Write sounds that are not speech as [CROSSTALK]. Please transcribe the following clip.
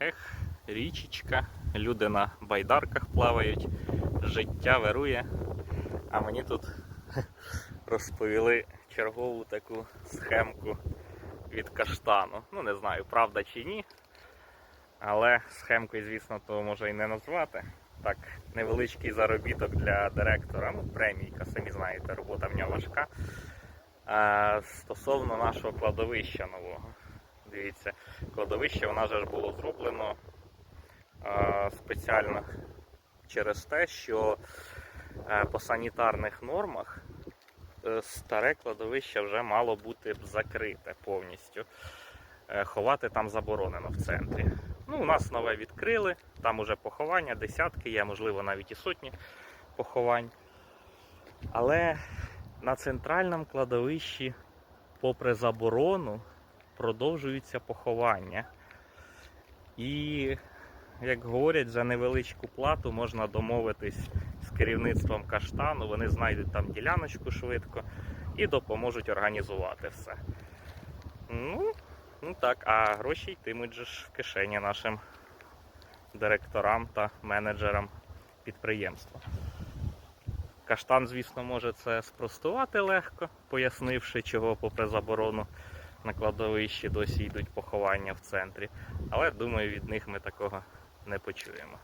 Ех, річечка, люди на байдарках плавають, життя вирує. А мені тут [LAUGHS] розповіли чергову таку схемку від каштану. Ну, не знаю, правда чи ні. Але схемкою, звісно, то може і не назвати. Так, невеличкий заробіток для директора. Ну, премійка, самі знаєте, робота в нього важка. А, стосовно нашого кладовища нового. Дивіться, кладовище же ж було зроблено спеціально через те, що е, по санітарних нормах е, старе кладовище вже мало бути закрите повністю. Е, Ховати там заборонено в центрі. Ну, у нас нове відкрили, там уже поховання, десятки є, можливо, навіть і сотні поховань. Але на центральному кладовищі, попри заборону, продовжуються поховання. І, як говорять, за невеличку плату можна домовитись з керівництвом каштану, вони знайдуть там діляночку швидко і допоможуть організувати все. Ну, ну так, а гроші йтимуть же ж в кишені нашим директорам та менеджерам підприємства. Каштан, звісно, може це спростувати легко, пояснивши, чого попри заборону на кладовищі досі йдуть поховання в центрі. Але думаю, від них ми такого не почуємо.